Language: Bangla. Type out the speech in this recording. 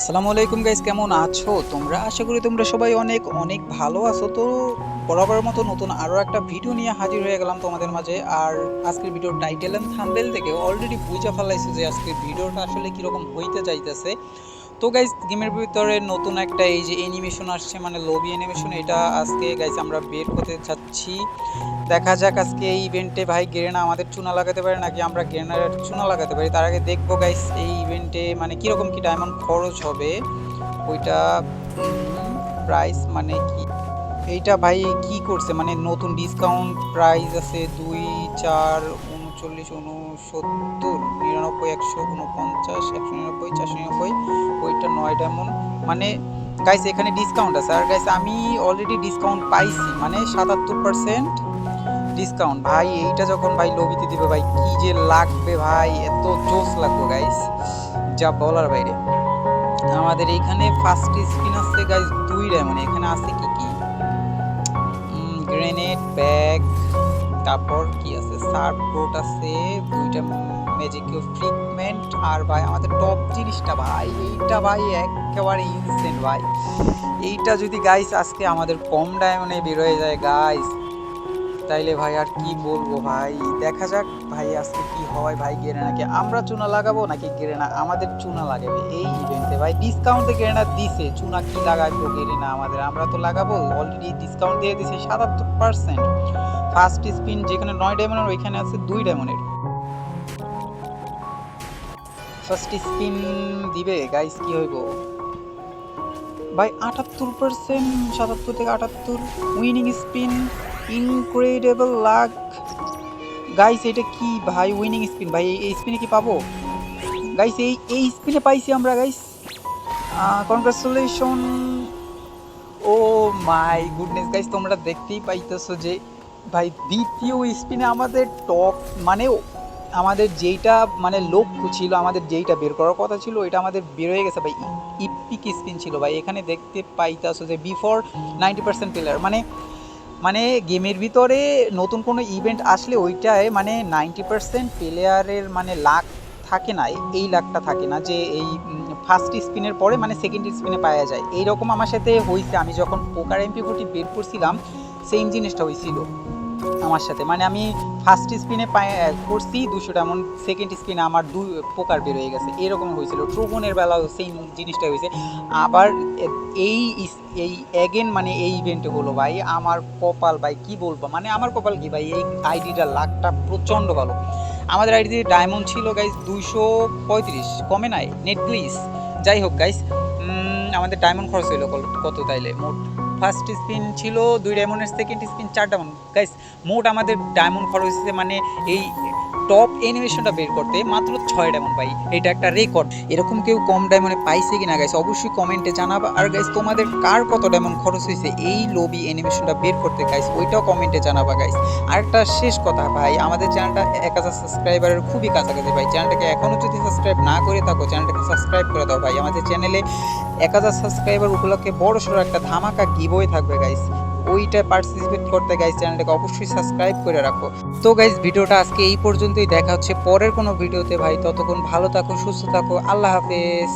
আসসালামু আলাইকুম গাইস কেমন আছো? তোমরা? আশা করি তোমরা সবাই অনেক অনেক ভালো আছো। তো বরাবর মতো নতুন আরও একটা ভিডিও নিয়ে হাজির হয়ে গেলাম তোমাদের মাঝে। আর আজকের ভিডিওর টাইটেল অ্যান্ড থাম্বেল থেকে অলরেডি বুঝে ফেলাইছে যে আজকের ভিডিওটা আসলে কীরকম হইতে চাইতেছে তো গাইস গেমের ভিতরে নতুন একটা এই যে অ্যানিমেশন আসছে মানে লবি অ্যানিমেশন এটা আজকে গাইস আমরা বের করতে চাচ্ছি দেখা যাক আজকে এই ইভেন্টে ভাই গেরেনা আমাদের চুনা লাগাতে পারে, নাকি আমরা গেরেনার চুনা লাগাতে পারি। তার আগে দেখব গাইস এই ইভেন্টে মানে কীরকম কি ডায়মন্ড খরচ হবে, ওইটা প্রাইস মানে কি? এইটা ভাই কি করছে? মানে নতুন ডিসকাউন্ট প্রাইস আছে দুই চার উনচল্লিশ, উনসত্তর, নিরানব্বই, একশো, উনপঞ্চাশ, একশো নিরানব্বই, চারশো নিরানব্বই। ওইটা নয় ডায়মন্ড মানে গাইস এখানে ডিসকাউন্ট আছে। আর গাইস আমি অলরেডি ডিসকাউন্ট পাইছি মানে সাতাত্তর পার্সেন্ট ডিসকাউন্ট ভাই, এইটা যখন ভাই লবিতে দিবে, ভাই, কি যে লাগবে ভাই, এত জোস লাগবে গাইস যা বলার বাইরে। আমাদের এইখানে ফার্স্ট স্পিন আছে গাইস দুই মানে এখানে আছে কি কি? গ্রেনেড ব্যাগ তারপর কি আছে? বোট আছে, দুইটা ম্যাজিক ট্রিটমেন্ট আর ভাই আমাদের টপ জিনিসটা ভাই, এইটা ভাই একেবারে ইনসেন্ট ভাই। এইটা যদি গাইস আজকে আমাদের কম ডায়মন্ডে বের হয়ে যায় গাইস তাইলে ভাই আর কি বলব ভাই? দেখা যাক ভাই আজকে কি হয় ভাই, গেরেনাকে আমরা চুনা লাগাবো নাকি গেরেনা, আমাদের চুনা লাগাবে? এই ইভেন্টে ভাই ডিসকাউন্টে গেরেনা দিছে, চুনা কি লাগাবো গেরেনা আমাদের? আমরা তো লাগাবো অলরেডি ডিসকাউন্ট দিয়ে দিছে সাতাত্তর পার্সেন্ট ফার্স্ট স্পিন যেখানে নয় ডায়মন্ডের ওইখানে আছে দুই ডায়মন্ডের ফার্স্ট স্পিন দিবে গাইস কি হইব? ভাই আটাত্তর পার্সেন্ট সাতাত্তর থেকে আটাত্তর winning spin incredible luck guys এটা কি ভাই উইনিং স্পিন ভাই, এই স্পিনে কি পাবো? গাইস এই এই স্পিনে পাইছি আমরা guys congratulation oh my goodness guys তোমরা দেখতেই পাইতেছো যে, ভাই, দ্বিতীয় স্পিনে আমাদের টপ মানে আমাদের যেইটা মানে লক্ষ্য ছিল, আমাদের যেইটা বের করার কথা ছিল, ওইটা আমাদের বের হয়ে গেছে ভাই। ইপিক স্পিন ছিল ভাই। এখানে দেখতে পাইতেছো যে বিফোর নাইনটি পার্সেন্ট প্লেয়ার মানে মানে গেমের ভিতরে নতুন কোনো ইভেন্ট আসলে ওইটায় মানে নাইনটি পার্সেন্ট প্লেয়ারের মানে লাখ থাকে না, এই লাখটা থাকে না যে এই ফার্স্ট স্পিনের পরে মানে সেকেন্ড স্পিনে পাওয়া যায়। এইরকম আমার সাথে হয়েছে আমি যখন পোকার এমপি বের করছিলাম সেম জিনিসটা হয়েছিল আমার সাথে। মানে আমি ফার্স্ট স্পিনে করছি দুশো এমন সেকেন্ড স্পিনে আমার দুই পোকার বের হয়ে গেছে। এরকম হয়েছিল। ট্রুবনের বেলাও সেম জিনিসটা হয়েছে। আবার এই এই অ্যাগেন মানে এই ইভেন্টে হলো ভাই, আমার কপাল ভাই, কি বলব? মানে আমার কপাল কি ভাই, এই আইডিটা লাখটা প্রচণ্ড ভালো। আমাদের আইডিতে ডায়মন্ড ছিল গাইস দুইশো পঁয়ত্রিশ, কমে নাই? নেট প্লিজ যাই হোক গাইস আমাদের ডায়মন্ড খরচ হইল কত তাইলে? মোট ফার্স্ট স্পিন ছিল, দুই ডায়মন্ডের সেকেন্ড স্পিন চার ডায়মন্ড গাইস মোট আমাদের ডায়মন্ড খরচ হয়েছে মানে এই টপ অ্যানিমেশনটা বের করতে মাত্র ছয় ডায়মন্ড পাই। এটা একটা রেকর্ড এরকম কেউ কম ডায়মন্ডে পাইছে কিনা গাইস অবশ্যই কমেন্টে জানাবা। আর গাইস তোমাদের কার কত ডায়মন্ড খরচ হয়েছে এই লবি অ্যানিমেশনটা বের করতে গাইস ওইটাও কমেন্টে জানাবা গাইস আর একটা শেষ কথা, ভাই, আমাদের চ্যানেলটা এক হাজার সাবস্ক্রাইবারের খুবই কাছাকাছি, ভাই। চ্যানেলটাকে এখনও যদি সাবস্ক্রাইব না করে থাকো চ্যানেলটাকে সাবস্ক্রাইব করে দাও, ভাই। আমাদের চ্যানেলে এক হাজার সাবস্ক্রাইবার উপলক্ষে বড় সড়ো একটা ধামাকা গিবই থাকবে গাইস ওইটা পার্টিসিপেট করতে গাইজ চ্যানেলটাকে অবশ্যই সাবস্ক্রাইব করে রাখো। তো গাইজ ভিডিওটা আজকে এই পর্যন্তই। দেখা হচ্ছে পরের কোনো ভিডিওতে। ভাই, ততক্ষণ ভালো থাকো, সুস্থ থাকো। আল্লাহ হাফেজ।